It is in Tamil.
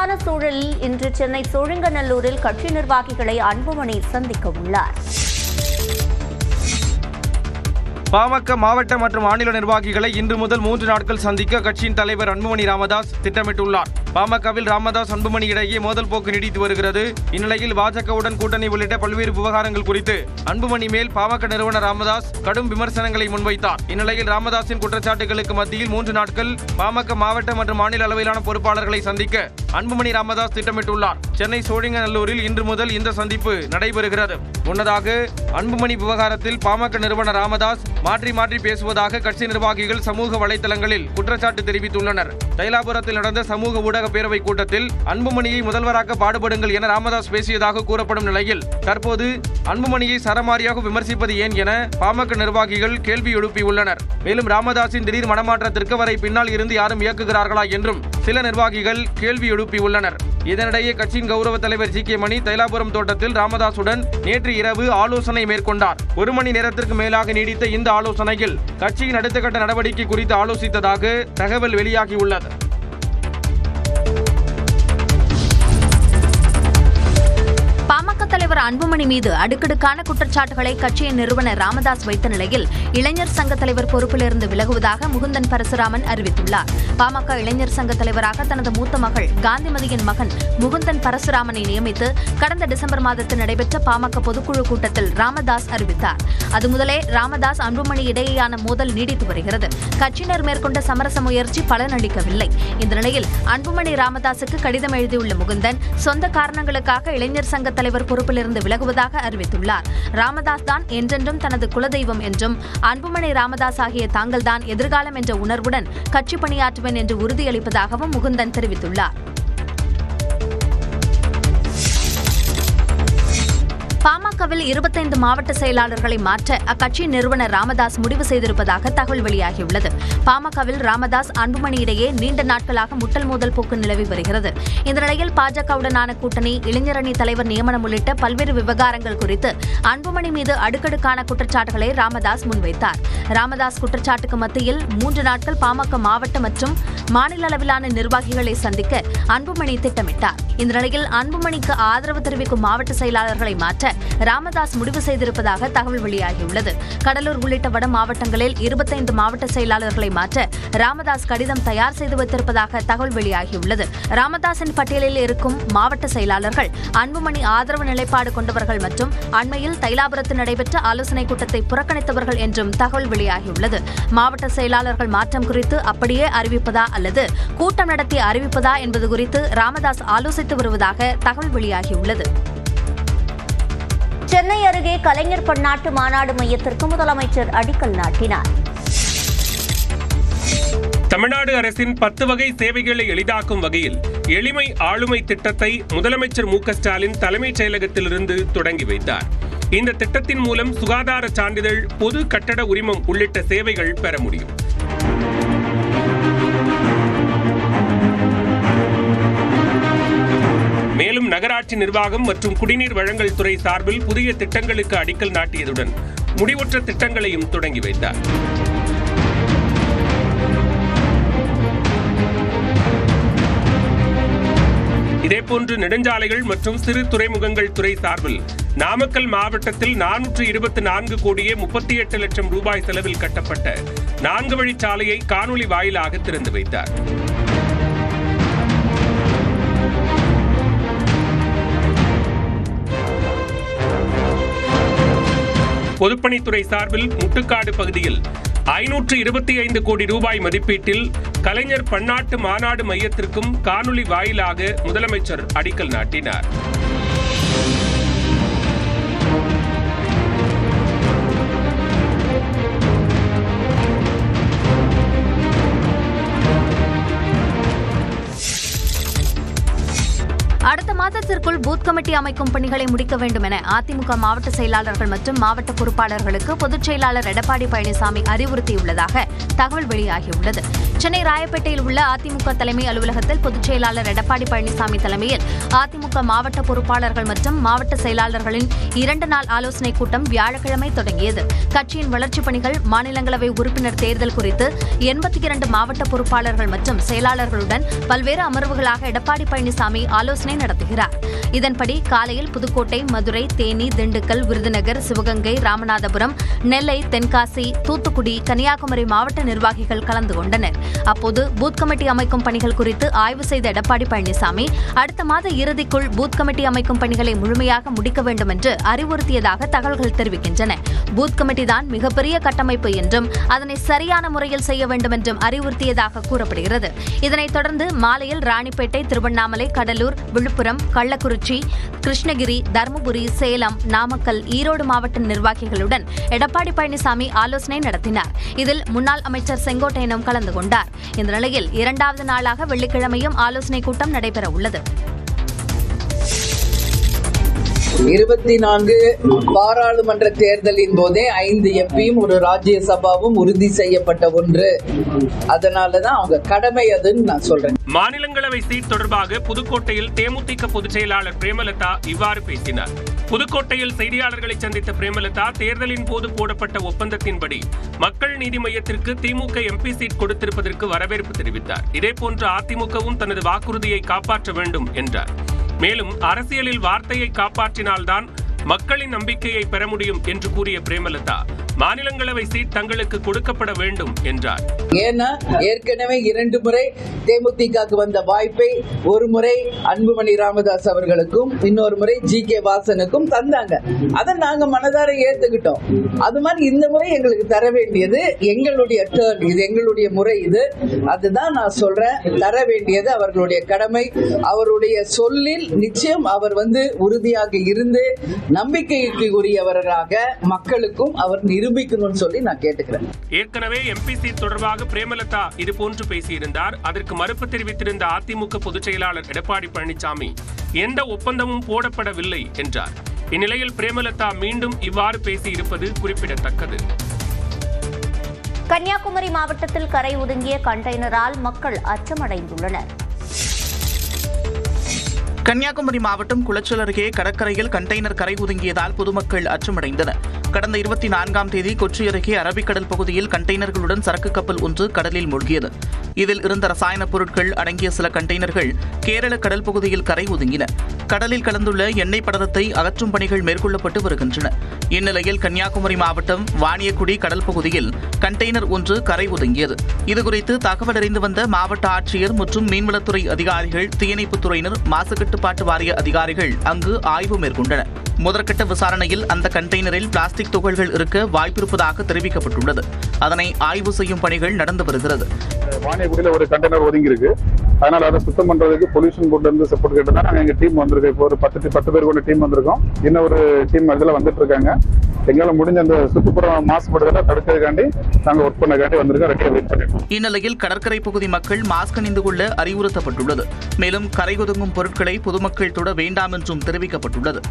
இக்கட்டான சூழலில் இன்று சென்னை சோழிங்கநல்லூரில் கட்சி நிர்வாகிகளை அன்புமணி சந்திக்க உள்ளார். பாமக மாவட்ட மற்றும் மாநில நிர்வாகிகளை இன்று முதல் மூன்று நாட்கள் சந்திக்க கட்சியின் தலைவர் அன்புமணி ராமதாஸ் திட்டமிட்டுள்ளார். பாமகவில் ராமதாஸ் அன்புமணி இடையே மோதல் போக்கு நீடித்து வருகிறது. இந்நிலையில் பாஜகவுடன் கூட்டணி உள்ளிட்ட பல்வேறு விவகாரங்கள் குறித்து அன்புமணி மேல் பாமக நிறுவனர் ராமதாஸ் கடும் விமர்சனங்களை முன்வைத்தார். இந்நிலையில் ராமதாஸின் குற்றச்சாட்டுகளுக்கு மத்தியில் மூன்று நாட்கள் பாமக மாவட்ட மற்றும் மாநில அளவிலான பொறுப்பாளர்களை சந்திக்க அன்புமணி ராமதாஸ் திட்டமிட்டுள்ளார். சென்னை சோழிங்கநல்லூரில் இன்று முதல் இந்த சந்திப்பு நடைபெறுகிறது. முன்னதாக அன்புமணி விவகாரத்தில் பாமக நிறுவனர் ராமதாஸ் மாற்றி மாற்றி பேசுவதாக கட்சி நிர்வாகிகள் சமூக வலைதளங்களில் குற்றச்சாட்டு தெரிவித்துள்ளனர். தைலாபுரத்தில் நடந்த சமூக ஊடக தமிழக பேரவை கூட்டத்தில் அன்புமணியை முதல்வராக்க பாடுபடுங்கள் என ராமதாஸ் பேசியதாக கூறப்படும் நிலையில் தற்போது அன்புமணியை சரமாரியாக விமர்சிப்பது ஏன் என பாமக நிர்வாகிகள் கேள்வி எழுப்பியுள்ளனர் மேலும் ராமதாஸின் திடீர் மனமாற்றத்திற்கு வரை பின்னால் இருந்து யாரும் இயக்குகிறார்களா என்றும் சில நிர்வாகிகள் கேள்வி எழுப்பியுள்ளனர் இதனிடையே கட்சியின் கௌரவ தலைவர் ஜி கே மணி தைலாபுரம் தோட்டத்தில் ராமதாசுடன் நேற்று இரவு ஆலோசனை மேற்கொண்டார். ஒரு மணி நேரத்திற்கு மேலாக நீடித்த இந்த ஆலோசனையில் கட்சியின் அடுத்த கட்ட நடவடிக்கை குறித்து ஆலோசித்ததாக தகவல் வெளியாகியுள்ளது அன்புமணி மீது அடுக்கடுக்கான குற்றச்சாட்டுகளை கட்சியின் நிறுவனர் ராமதாஸ் வைத்த நிலையில் இளைஞர் சங்க தலைவர் பொறுப்பிலிருந்து விலகுவதாக முகுந்தன் பரசுராமன் அறிவித்துள்ளார். பாமக இளைஞர் சங்க தலைவராக தனது மூத்த மகள் காந்திமதியின் மகன் முகுந்தன் பரசுராமனை நியமித்து கடந்த டிசம்பர் மாதத்தில் நடைபெற்ற பாமக பொதுக்குழு கூட்டத்தில் ராமதாஸ் அறிவித்தார். அது முதலே ராமதாஸ் அன்புமணி இடையேயான மோதல் நீடித்து வருகிறது. கட்சியினர் மேற்கொண்ட சமரச முயற்சி பலனளிக்கவில்லை இந்த நிலையில் அன்புமணி ராமதாசுக்கு கடிதம் எழுதியுள்ள முகுந்தன் சொந்த காரணங்களுக்காக இளைஞர் சங்க தலைவர் பொறுப்பிலிருந்து விலகுவதாக அறிவித்துள்ளார். ராமதாஸ் தான் என்றென்றும் தனது குலதெய்வம் என்றும் அன்புமணி ராமதாஸ் ஆகிய தாங்கள்தான் எதிர்காலம் என்ற உணர்வுடன் கட்சி பணியாற்றுவேன் என்று உறுதியளிப்பதாகவும் முகுந்தன் தெரிவித்துள்ளார். பாமகவில் இருபத்தைந்து மாவட்ட செயலாளர்களை மாற்ற அக்கட்சியின் நிறுவனர் ராமதாஸ் முடிவு செய்திருப்பதாக தகவல் வெளியாகியுள்ளது. பாமகவில் ராமதாஸ் அன்புமணி இடையே நீண்ட நாட்களாக முட்டல் மோதல் போக்கு நிலவி வருகிறது. இந்த நிலையில் பாஜகவுடனான கூட்டணி இளைஞரணி தலைவர் நியமனம் உள்ளிட்ட பல்வேறு விவகாரங்கள் குறித்து அன்புமணி மீது அடுக்கடுக்கான குற்றச்சாட்டுகளை ராமதாஸ் முன்வைத்தார். ராமதாஸ் குற்றச்சாட்டுக்கு மத்தியில் மூன்று நாட்கள் பாமக மாவட்ட மற்றும் மாநில அளவிலான நிர்வாகிகளை சந்திக்க அன்புமணி திட்டமிட்டார். இந்த நிலையில் அன்புமணிக்கு ஆதரவு தெரிவிக்கும் மாவட்ட செயலாளர்களை மாற்ற ராமதாஸ் முடிவு செய்திருப்பதாக தகவல் வெளியாகியுள்ளது. கடலூர் உள்ளிட்ட வட மாவட்டங்களில் இருபத்தைந்து மாவட்ட செயலாளர்களை மாற்ற ராமதாஸ் கடிதம் தயார் செய்து வைத்திருப்பதாக தகவல் வெளியாகியுள்ளது. ராமதாஸின் பட்டியலில் இருக்கும் மாவட்ட செயலாளர்கள் அன்புமணி ஆதரவு நிலைப்பாடு கொண்டவர்கள் மற்றும் அண்மையில் தைலாபுரத்தில் நடைபெற்ற ஆலோசனைக் கூட்டத்தை புறக்கணித்தவர்கள் என்றும் தகவல் வெளியாகியுள்ளது. மாவட்ட செயலாளர்கள் மாற்றம் குறித்து அப்படியே அறிவிப்பதா அல்லது கூட்டம் நடத்தி அறிவிப்பதா என்பது குறித்து ராமதாஸ் ஆலோசித்து வருவதாக தகவல் வெளியாகியுள்ளது. சென்னை அருகே கலைஞர் பன்னாட்டு மாநாடு மையத்திற்கு முதலமைச்சர் அடிக்கல் நாட்டினார். தமிழ்நாடு அரசின் பத்து வகை சேவைகளை எளிதாக்கும் வகையில் எளிமை ஆளுமை திட்டத்தை முதலமைச்சர் மு ஸ்டாலின் தலைமைச் செயலகத்திலிருந்து தொடங்கி வைத்தார். இந்த திட்டத்தின் மூலம் சுகாதார சான்றிதழ் பொது கட்டட உரிமம் உள்ளிட்ட சேவைகள் பெற முடியும். நகராட்சி நிர்வாகம் மற்றும் குடிநீர் வழங்கல் துறை சார்பில் புதிய திட்டங்களுக்கு அடிக்கல் நாட்டியதுடன் முடிவுற்ற திட்டங்களையும் தொடங்கி வைத்தார். இதேபோன்று நெடுஞ்சாலைகள் மற்றும் சிறு துறைமுகங்கள் துறை சார்பில் நாமக்கல் மாவட்டத்தில் நானூற்று இருபத்தி நான்கு கோடியே முப்பத்தி எட்டு லட்சம் ரூபாய் செலவில் கட்டப்பட்ட நான்கு வழிச்சாலையை காணொலி வாயிலாக திறந்து வைத்தார். பொதுப்பணித்துறை சார்பில் முட்டுக்காடு பகுதியில் ஐநூற்று இருபத்தி ஐந்து கோடி ரூபாய் மதிப்பீட்டில் கலைஞர் பன்னாட்டு மாநாடு மையத்திற்கும் காணொலி வாயிலாக முதலமைச்சர் அடிக்கல் நாட்டினார். அடுத்த மாதத்திற்குள் பூத் கமிட்டி அமைக்கும் பணிகளை முடிக்க வேண்டும் என அதிமுக மாவட்ட செயலாளர்கள் மற்றும் மாவட்ட பொறுப்பாளர்களுக்கு பொதுச் செயலாளர் எடப்பாடி பழனிசாமி அறிவுறுத்தியுள்ளதாக தகவல் வெளியாகியுள்ளது. சென்னை ராயப்பேட்டையில் உள்ள அதிமுக தலைமை அலுவலகத்தில் பொதுச் செயலாளர் எடப்பாடி பழனிசாமி தலைமையில் அதிமுக மாவட்ட பொறுப்பாளர்கள் மற்றும் மாவட்ட செயலாளர்களின் இரண்டு நாள் ஆலோசனைக் கூட்டம் வியாழக்கிழமை தொடங்கியது. கட்சியின் வளர்ச்சிப் பணிகள் மாநிலங்களவை உறுப்பினர் தேர்தல் குறித்து எண்பத்தி இரண்டு மாவட்ட பொறுப்பாளர்கள் மற்றும் செயலாளர்களுடன் பல்வேறு அமர்வுகளாக எடப்பாடி பழனிசாமி ஆலோசனை நடத்துகிறார். இதன்படி காலையில் புதுக்கோட்டை மதுரை தேனி திண்டுக்கல் விருதுநகர் சிவகங்கை ராமநாதபுரம் நெல்லை தென்காசி தூத்துக்குடி கன்னியாகுமரி மாவட்ட நிர்வாகிகள் கலந்து கொண்டனர். அப்போது பூத் கமிட்டி அமைக்கும் பணிகள் குறித்து ஆய்வு செய்த எடப்பாடி பழனிசாமி அடுத்த மாத இறுதிக்குள் பூத் கமிட்டி அமைக்கும் பணிகளை முழுமையாக முடிக்க வேண்டும் என்று அறிவுறுத்தியதாக தகவல்கள் தெரிவிக்கின்றன. பூத் கமிட்டி தான் மிகப்பெரிய கட்டமைப்பு என்றும் அதனை சரியான முறையில் செய்ய வேண்டும் என்றும் அறிவுறுத்தியதாக கூறப்படுகிறது. இதனைத் தொடர்ந்து மாலையில் ராணிப்பேட்டை திருவண்ணாமலை கடலூர் விழுப்புரம் கள்ளக்குறிச்சி கிருஷ்ணகிரி தருமபுரி சேலம் நாமக்கல் ஈரோடு மாவட்ட நிர்வாகிகளுடன் எடப்பாடி பழனிசாமி ஆலோசனை நடத்தினார். இதில் முன்னாள் அமைச்சர் செங்கோட்டையனும் கலந்து கொண்டார். இந்த நிலையில் இரண்டாவது நாளாக வெள்ளிக்கிழமையும் ஆலோசனைக் கூட்டம் நடைபெற உள்ளது இருபத்தி நான்கு பாராளுமன்ற தேர்தலின் போதே ஐந்து எம்பியும் ஒரு ராஜ்யசபாவும் உறுதி செய்யப்பட்ட ஒன்று. அதனாலதான் அவங்க கடமை அதுன்னு நான் சொல்றேன். மாநிலங்களவை சீட் தொடர்பாக புதுக்கோட்டையில் தேமுதிக பொதுச் செயலாளர் பிரேமலதா இவ்வாறு பேசினார். புதுக்கோட்டையில் செய்தியாளர்களை சந்தித்த பிரேமலதா தேர்தலின் போது போடப்பட்ட ஒப்பந்தத்தின்படி மக்கள் நீதி மையத்திற்கு திமுக எம்பி சீட் கொடுத்திருப்பதற்கு வரவேற்பு தெரிவித்தார். இதேபோன்று அதிமுகவும் தனது வாக்குறுதியை காப்பாற்ற வேண்டும் என்றார். மேலும் அரசியலில் வார்த்தையை காப்பாற்றினால்தான் மக்களின் நம்பிக்கையை பெற முடியும் என்று கூறிய பிரேமலதா மாநிலங்களவை சீட் தங்களுக்கு கொடுக்கப்பட வேண்டும் என்றார். ஏன்னா ஏற்கனவே இரண்டு முறை தேமுதிக வந்த வாய்ப்பை ஒரு முறை அன்புமணி ராமதாஸ் அவர்களுக்கும் இன்னொரு முறை ஜி கே வாசனுக்கும் தந்தாங்க. அதை நாங்க மனதார ஏத்துக்கிட்டோம். அது மாதிரி இந்த முறை எங்களுக்கு தர வேண்டியது எங்களுடைய டேர்ன் இது எங்களுடைய முறை இது. அதுதான் நான் சொல்றேன். தர வேண்டியது அவர்களுடைய கடமை. அவருடைய சொல்லில் நிச்சயம் அவர் வந்து உறுதியாக இருந்து நம்பிக்கைக்கு உரியவர்களாக மக்களுக்கும் அவர் நிரூபிக்கணும்னு சொல்லி நான் கேட்டுக்கிறேன். ஏற்கனவே எம்பி சீட் தொடர்பாக பிரேமலதா இதுபோன்று பேசியிருந்தார். அதற்கு மறுப்பு தெரிவித்திருந்த அதிமுக பொதுச் செயலாளர் எடப்பாடி பழனிசாமி எந்த ஒப்பந்தமும் போடப்படவில்லை என்றார். இந்நிலையில் பிரேமலதா மீண்டும் இவ்வாறு பேசியிருப்பது குறிப்பிடத்தக்கது. கன்னியாகுமரி மாவட்டத்தில் கரை ஒதுங்கிய கண்டெய்னரால் மக்கள் அச்சமடைந்துள்ளனர். கன்னியாகுமரி மாவட்டம் குளச்சல் அருகே கடற்கரையில் கண்டெய்னர் கரை ஒதுங்கியதால் பொதுமக்கள் அச்சமடைந்தனர். கடந்த இருபத்தி நான்காம் தேதி கொச்சி அருகே அரபிக்கடல் பகுதியில் கண்டெய்னர்களுடன் சரக்கு கப்பல் ஒன்று கடலில் மூழ்கியது. இதில் இருந்த ரசாயன பொருட்கள் அடங்கிய சில கண்டெய்னர்கள் கேரள கடல் பகுதியில் கரை ஒதுங்கின. கடலில் கலந்துள்ள எண்ணெய் படலத்தை அகற்றும் பணிகள் மேற்கொள்ளப்பட்டு வருகின்றன. இந்நிலையில் கன்னியாகுமரி மாவட்டம் வாணியக்குடி கடல் பகுதியில் கண்டெய்னர் ஒன்று கரை ஒதுங்கியது. இதுகுறித்து தகவல் அறிந்து வந்த மாவட்ட ஆட்சியர் மற்றும் மீன்வளத்துறை அதிகாரிகள் தீயணைப்புத் துறையினர் மாசு கட்டுப்பாட்டு வாரிய அதிகாரிகள் அங்கு ஆய்வு மேற்கொண்டனர். முதற்கட்ட விசாரணையில் அந்த கண்டெய்னரில் பிளாஸ்டிக் துகள்கள் இருக்க வாய்ப்பிருப்பதாக தெரிவிக்கப்பட்டுள்ளது. அதனை ஆய்வு செய்யும் பணிகள் நடந்து வருகிறது. வாணியக்குடியில ஒரு கண்டெய்னர் ஒதுங்கியிருக்கு. அதனால அதை சுத்தம் பண்றதுக்கு பொல்யூஷன் போர்ட்ல இருந்து சப்போர்ட் கேட்டு தான் நாங்கள் எங்க டீம் வந்திருக்கோம். இப்போ ஒரு பத்து பத்து பேர் கொண்ட டீம் வந்திருக்கோம். இன்னும் ஒரு டீம் இதில் வந்துட்டு இருக்காங்க எங்களால் முடிஞ்ச அந்த சுற்றுப்புற மாசுபடுதலை தடுக்கிறதுக்காண்டி நாங்கள் ஒர்க் பண்ணக்காண்டி வந்திருக்கோம். ரெடியா வெயிட் பண்ணிருக்கோம் இந்நிலையில் கடற்கரை பகுதி மக்கள் மாஸ்க் அணிந்து கொள்ள அறிவுறுத்தப்பட்டுள்ளது. மேலும் கரை ஒதுங்கும் பொருட்களை பொதுமக்கள் தொட வேண்டாம் என்றும் தெரிவிக்கப்பட்டுள்ளது.